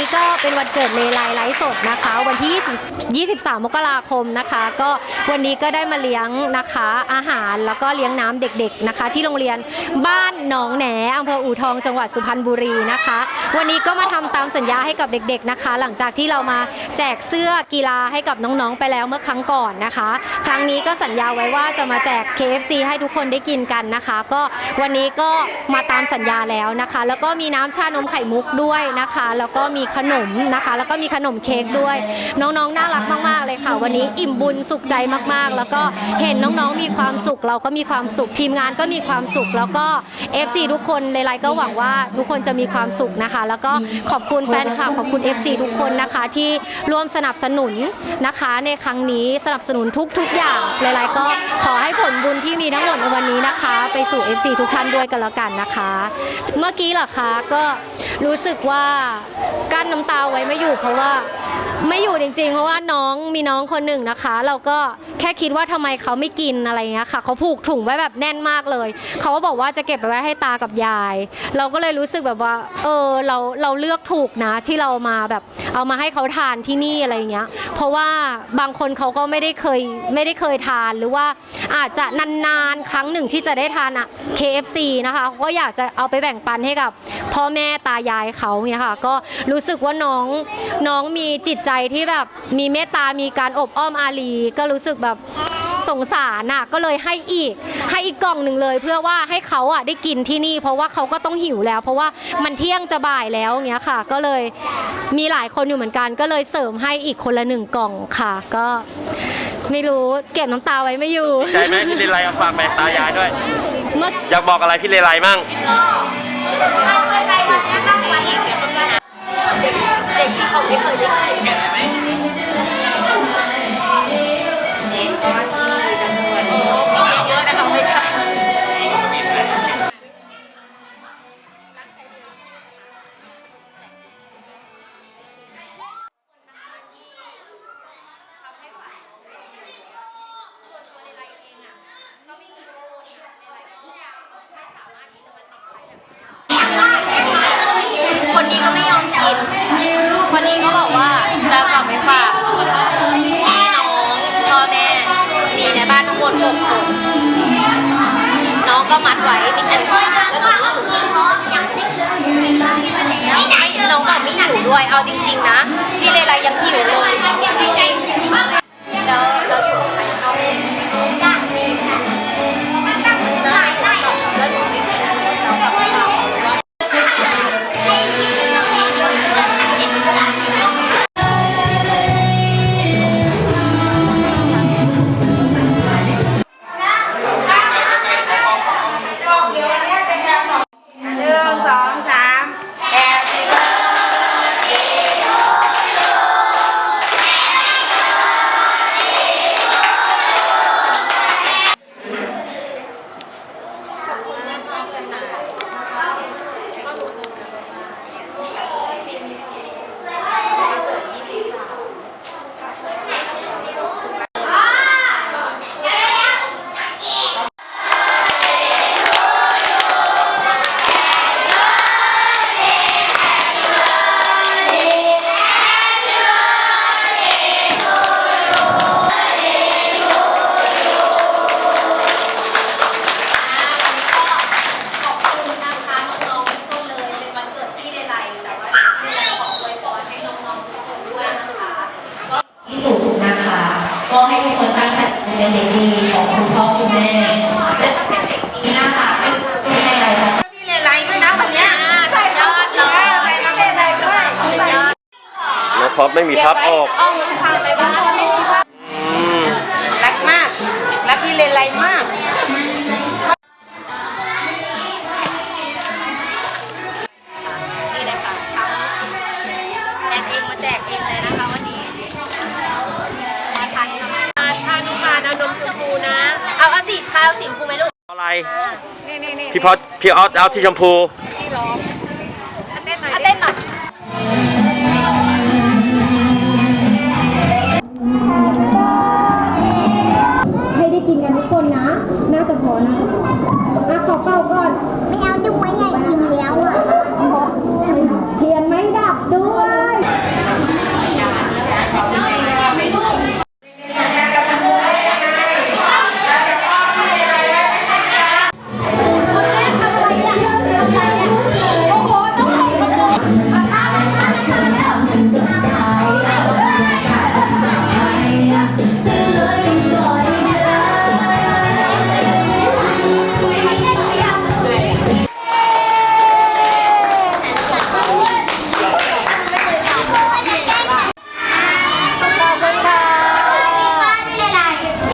นี้ก็เป็นวันเกิดเลไลไลฟ์สดนะคะ วันที่ 23 มกราคมนะคะ ก็วันนี้ก็ได้มาเลี้ยงนะคะอาหารแล้วก็เลี้ยงน้ำเด็กๆนะคะ ที่โรงเรียนบ้านหนองแหนอำเภออู่ทองจังหวัดสุพรรณบุรีนะคะ วันนี้ก็มาทำตามสัญญาให้กับเด็กๆนะคะ หลังจากที่เรามาแจกเสื้อกีฬาให้กับน้องๆไปแล้วเมื่อครั้งก่อนนะคะ ครั้งนี้ก็สัญญาไว้ว่าจะมาแจก KFC ให้ทุกคนได้กินกันนะคะ ก็วันนี้ก็มาตามสัญญาแล้วนะคะ แล้วก็มีน้ำชานมไข่มุกด้วยนะคะ แล้วก็มีขนมนะคะ แล้วก็มีขนมเค้กด้วย น้องๆ น่ารักมากๆเลยค่ะ วันนี้อิ่มบุญสุขใจมากๆ แล้วก็เห็นน้องๆมีความสุข เราก็มีความสุขทีมงานก็มีความสุข แล้วก็ FC ทุกคนเลไลก็หวังว่าทุกคนจะมีความสุขนะคะ แล้วก็ขอบคุณแฟนคลับขอบคุณ FC ทุกคนนะคะ ที่ร่วมสนับสนุนนะคะ ในครั้งนี้สนับสนุนทุกๆอย่างเลไลก็ขอให้ผลบุญที่มีทั้งหมดในวันนี้นะคะ ไปสู่ FC ทุกท่านด้วยกันแล้วกันนะคะ เมื่อกี้เหรอคะก็ รู้สึกว่ากั้นน้ำตาไว้ไม่อยู่ เพราะว่าไม่อยู่จริง ๆ เพราะว่าน้องมีน้องคนหนึ่งนะคะ เราก็แค่คิดว่าทำไมเขาไม่กินอะไรเงี้ยค่ะเขาผูกถุงไว้แบบแน่นมากเลย เขาก็บอกว่าจะเก็บไปไว้ให้ตากับยาย เราก็เลยรู้สึกแบบว่า เออเราเราเลือกถูกนะที่เรามาแบบเอามาให้เขาทานที่นี่อะไรเงี้ย เพราะว่าบางคนเขาก็ไม่ได้เคยไม่ได้เคยทานหรือว่าอาจจะนานๆครั้งหนึ่งที่จะได้ทานอะ KFC นะคะก็อยากจะเอาไปแบ่งปันให้กับ พ่อแม่ตายายเขาเนี่ยค่ะ ก็รู้สึกว่าน้องน้องมีจิตใจที่แบบมีเมตตา มีการอบอ้อมอารีก็รู้สึกแบบสงสารน่ะก็เลยให้อีก ให้อีกกล่องหนึ่งเลย เพื่อว่าให้เขาอะได้กินที่นี่ เพราะว่าเขาก็ต้องหิวแล้ว เพราะว่ามันเที่ยงจะบ่ายแล้วอย่างเงี้ยค่ะ ก็เลยมีหลายคนอยู่เหมือนกัน ก็เลยเสริมให้อีกคนละหนึ่งกล่องค่ะ ก็ไม่รู้เก็บน้ำตาไว้ไม่อยู่ ใจไหมพี่เลไลเอาฝากไปตายายด้วย เมื่ออยากบอกอะไรพี่เลไลมั่ง เด็กเด็กที่เขาไม่เคยได้ยินไหม ก็มัดไว้นิดนึงแล้วก็ไม่น้องบอกไม่หิวด้วยเอาจริง ๆ นะ เป็นเด็กดีของคุณพ่อคุณแม่และต้องเป็นเด็กดีนะคะเป็นคุณเลไลค่ะพี่เลไลด้วยนะวันเนี้ยสุดยอดเลเออยใส่กระเป๋าเลยด้วยสุดยอดแล้วพอไม่มีพับอกเอา นี่พี่พอดพี่ออสเอาที่ชมพูให้ได้กินกันทุกคนนะ น่าจะพอนะอะขอเป่าก่อน ไม่เอา